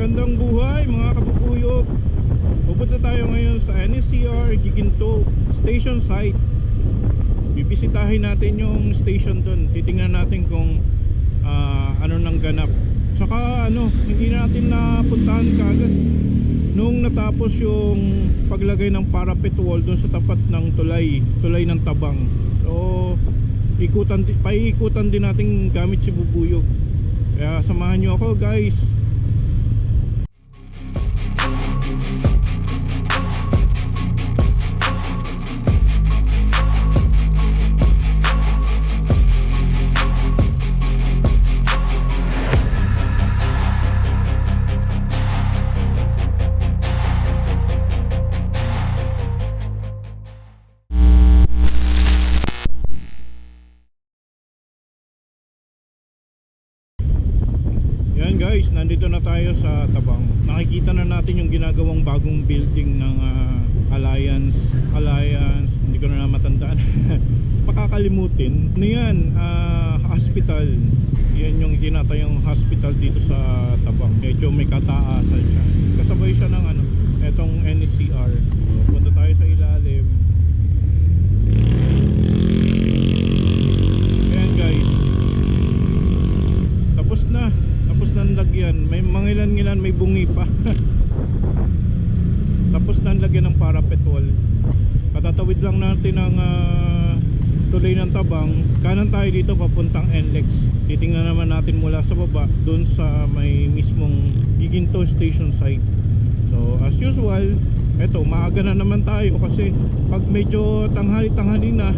Magandang buhay mga kabubuyog Pupunta tayo ngayon sa NSCR Giginto Station site. Bibisitahin natin yung station doon Titingnan natin kung ah, ano nang ganap. Tsaka ano, hindi na natin napuntahan kagad Nung natapos yung paglagay ng parapet wall doon sa tapat ng tulay Tulay ng tabang. So, ikutan, paiikutan din natin gamit si Bubuyog. Kaya samahan nyo ako guys tayo sa Tabang. Nakikita na natin yung ginagawang bagong building ng ah, Alliance. Alliance, hindi ko na matandaan. Makakalimutin. Ano yan? Ah, hospital. Yan yung tinatayong hospital dito sa Tabang. Medyo may kataasan siya. Kasabay siya ng ano, etong NCR. Punta tayo sa ilalim. Ayan guys. Tapos na. Tapos lagyan. May mangilan-ngilan may bungi pa. Tapos na ang lagyan ng parapet wall. Katatawid lang natin ang ah, tuloy ng tabang. Kanan tayo dito papuntang NLEX. Titingnan naman natin mula sa baba doon sa may mismong Giginto station site. So as usual, eto maaga na naman tayo kasi pag medyo tanghali-tanghali na,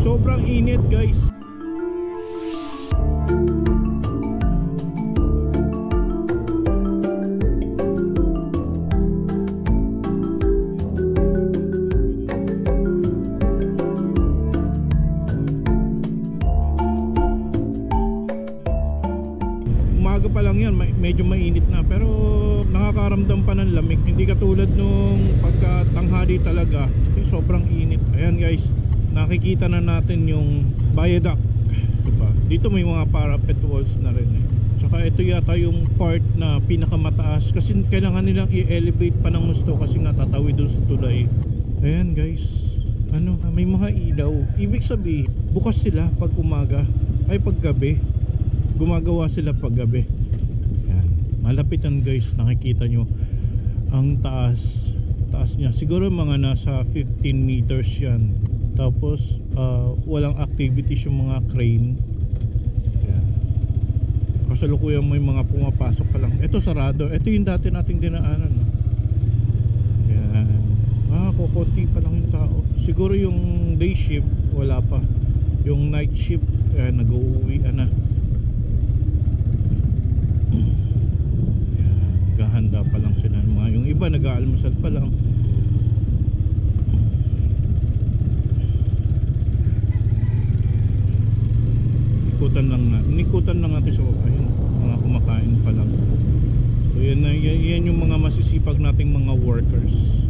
sobrang init guys. Talaga, sobrang init. Ayan guys, nakikita na natin yung viaduct. Diba? Dito may mga parapet walls na rin eh. Tsaka ito yata yung part na pinakamataas kasi kailangan nilang i-elevate pa ng gusto kasi nga tatawid dun sa tulay. Ayan guys, ano, may mga ilaw. Ibig sabihin, bukas sila pag umaga ay pag gabi gumagawa sila pag gabi yan malapitan guys nakikita nyo ang taas taas niya. Siguro mga nasa 15 meters yan. Tapos ah, walang activities yung mga crane. Yan. Kasalukuyan mo yung mga pumapasok pa lang. Ito sarado. Ito yung dati nating dinaanan no? yan. Ah kukunti pa lang yung tao. Siguro yung day shift wala pa. Yung night shift eh, nag-uuwi na Yan, gahanda pa lang sila. Mga yung iba nag-aalmusal pa lang. Ikutan lang na inikutan lang natin sa yun mga kumakain pa lang. So yan, na, yan, yan yung mga masisipag nating mga workers.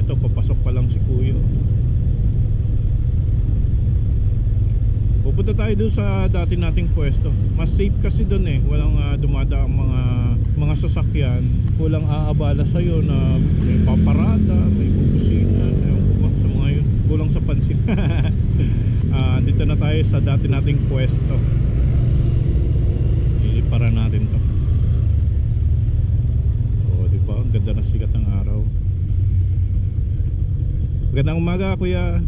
Ito papasok pa lang si kuya Pupunta tayo doon sa dati nating pwesto. Mas safe kasi doon eh. Walang uh, dumadaang mga mga sasakyan. Kulang aabala sa iyo na may paparada, may ko ba, sa mga yun. Kulang sa pansin. Ah, dito na tayo sa dati nating pwesto. Iliparan natin to. Oh, di ba? Ang ganda ng sikat ng araw. Magandang umaga, kuya.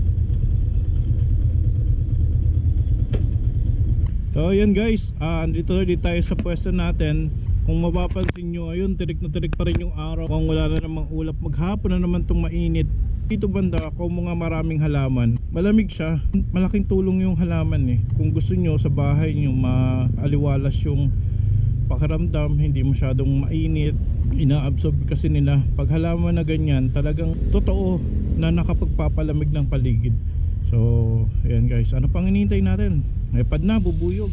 So ayan guys, ah andito ulit tayo sa pwesto natin. Kung mapapansin nyo, ayun, tirik na tirik pa rin yung araw. Kung wala na namang ulap, maghapon na naman itong mainit. Dito banda, kung mga maraming halaman, malamig siya. Malaking tulong yung halaman eh. Kung gusto nyo sa bahay nyo maaliwalas yung pakiramdam, hindi masyadong mainit, inaabsorb kasi nila. Pag halaman na ganyan, talagang totoo na nakapagpapalamig ng paligid. So, ayan guys, ano pang hinihintay natin? iPad na, bubuyog.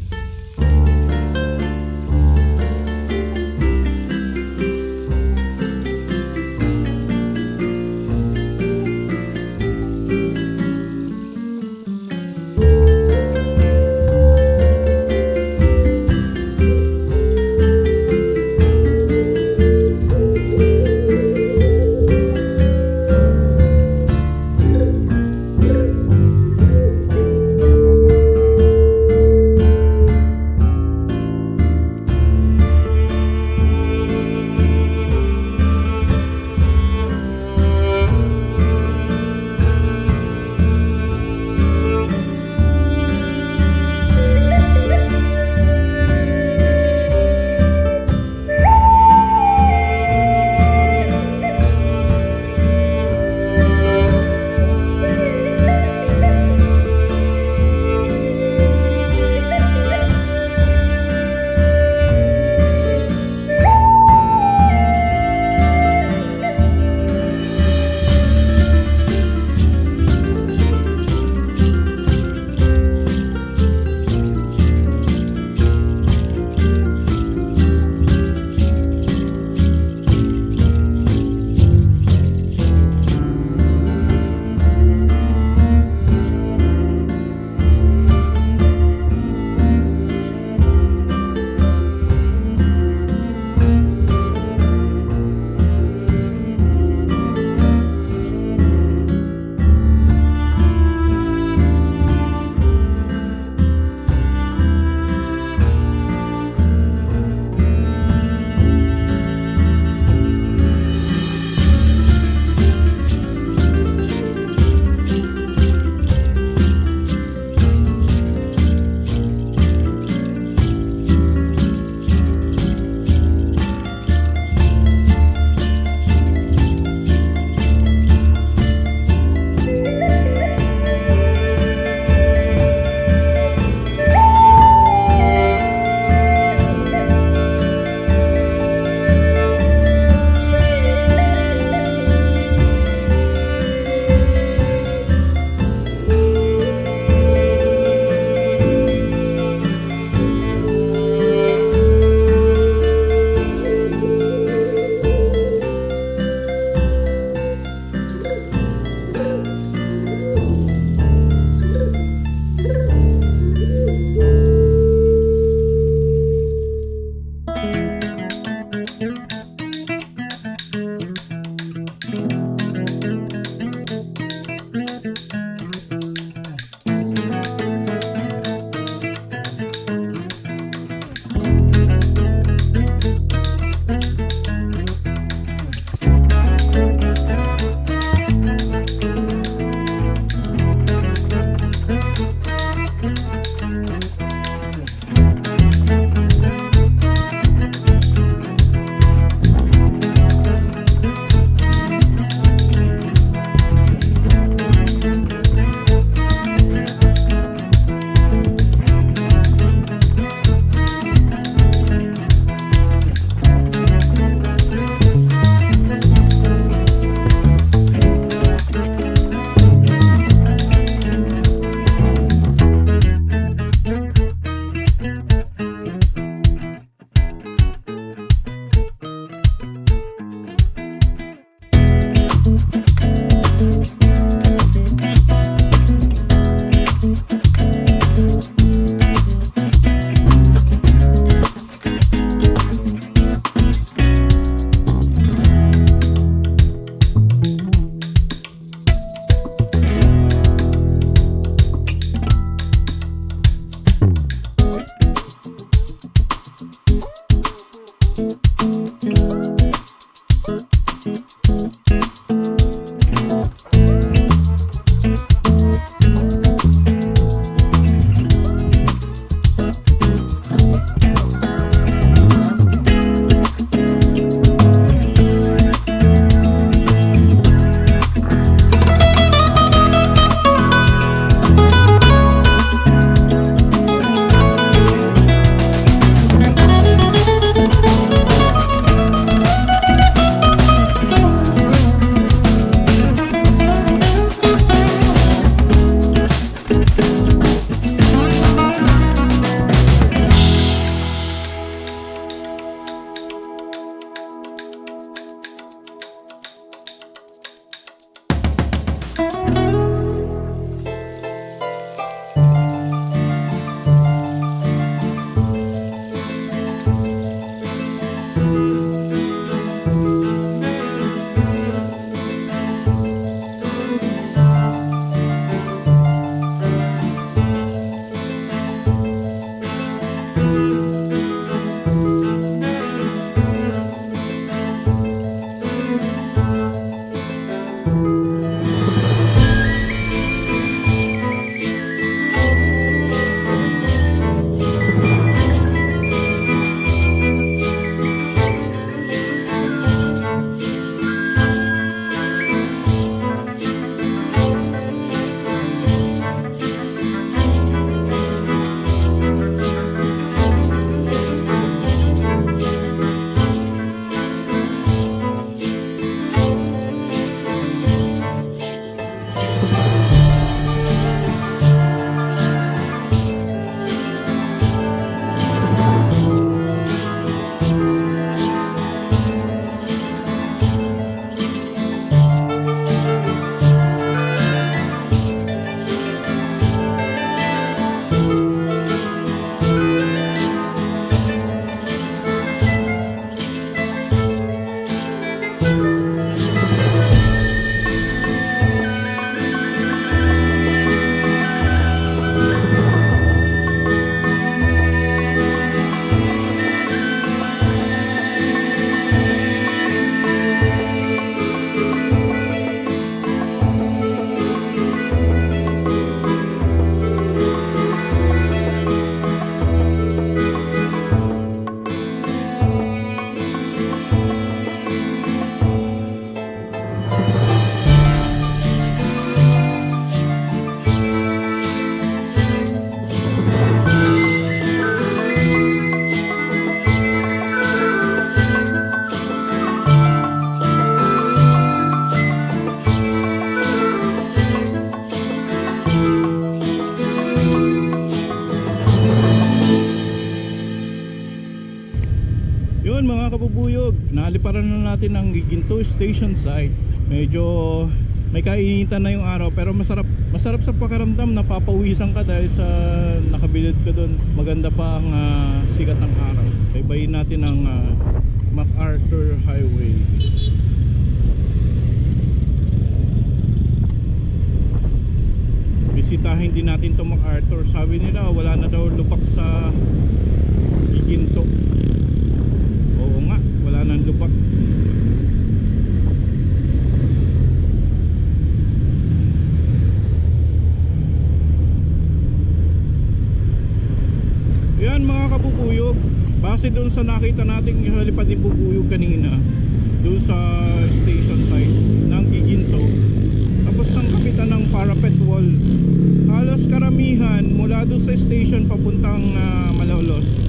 Kabubuyog, naliparan na natin ang Giginto Station site. Medyo may kainitan na yung araw pero masarap masarap sa pakiramdam napapawisan ka dahil sa nakabilid ka doon. Maganda pa ang ah, sikat ng araw. Baybayin natin ang ah, MacArthur Highway. Bisitahin din natin to MacArthur. Sabi nila wala na daw lupak sa Giginto. Nang lupak. Yan mga kabubuyog, base doon sa nakita nating halipad ng bubuyog kanina, doon sa station site ng Giginto, tapos ng kapitan ng parapet wall. Halos karamihan mula doon sa station papuntang ah, Malolos,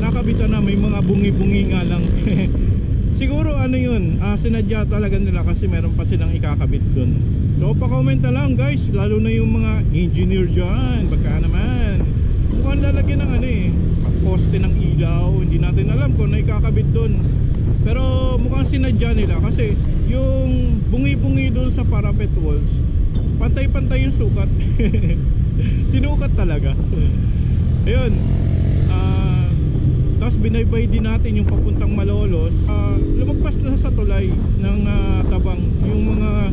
nakabitan na may mga bungi-bungi nga lang. Siguro ano yun, ah, sinadya talaga nila kasi meron pa silang ikakabit doon. So pa-comment na lang guys, lalo na yung mga engineer dyan, baka naman. Mukhang lalagyan ng ano eh, poste ng ilaw, hindi natin alam kung ano ikakabit doon. Pero mukhang sinadya nila kasi yung bungi-bungi doon sa parapet walls, pantay-pantay yung sukat. Sinukat talaga. Ayun. Tapos binaybay din natin yung papuntang Malolos. Ah, lumagpas na sa tulay ng ah, tabang yung mga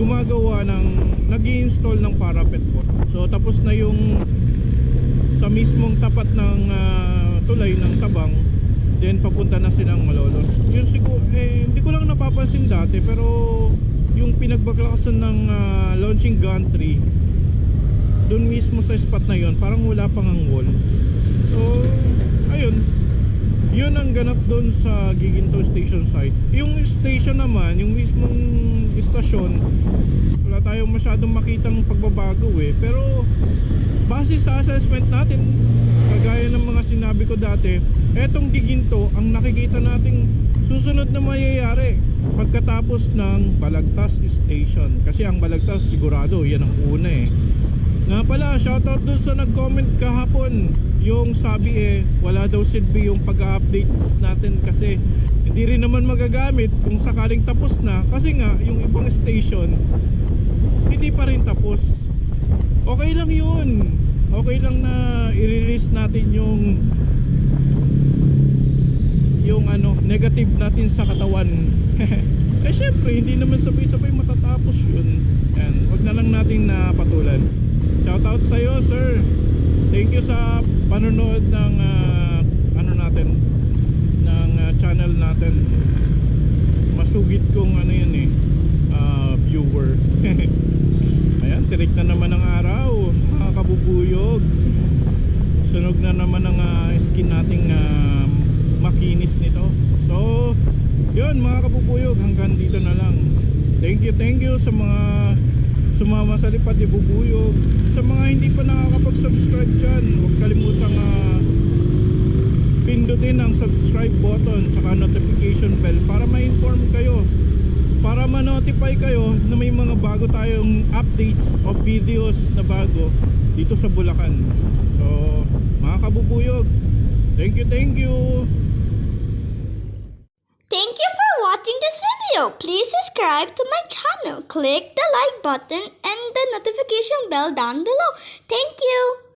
gumagawa ng nag install ng parapet wall. So tapos na yung sa mismong tapat ng ah, tulay ng tabang Then papunta na silang Malolos. Yun siguro, eh, hindi ko lang napapansin dati pero yung pinagbaklakasan ng ah, launching gantry doon mismo sa spot na yon parang wala pang ang wall. So, ayun. Yun ang ganap doon sa Giginto Station site. Yung station naman, yung mismong istasyon, wala tayong masyadong makitang pagbabago eh. Pero base sa assessment natin, kagaya ng mga sinabi ko dati, etong Giginto ang nakikita nating susunod na mayayari pagkatapos ng Balagtas Station. Kasi ang Balagtas sigurado, yan ang una eh. Nga pala, shoutout dun sa nag-comment kahapon. Yung sabi eh, wala daw silbi yung pag-update natin kasi hindi rin naman magagamit kung sakaling tapos na. Kasi nga yung ibang station hindi pa rin tapos. Okay lang yun. Okay lang na i-release natin yung yung ano negative natin sa katawan. Eh syempre hindi naman sabay-sabay matatapos yun. Yan wag na lang nating napatulan shoutout sa iyo sir. Thank you sa panonood ng ah, ano natin ng ah, channel natin. Masugid kong ano yun eh ah, viewer. Ayan tirik na naman ang araw mga kabubuyog. Sunog na naman ang ah, skin nating ah, makinis nito. So yun mga kabubuyog hanggang dito na lang. Thank you thank you sa mga sumama sa lipad ibubuyog. Sa mga hindi pa nakakapag-subscribe dyan huwag kalimutang ah, pindutin ang subscribe button tsaka notification bell para ma-inform kayo para ma-notify kayo na may mga bago tayong updates o videos na bago dito sa Bulacan. So mga kabubuyog thank you thank you! Thank you for watching this video. Please subscribe to my channel. Click the like button and the notification bell down below. Thank you.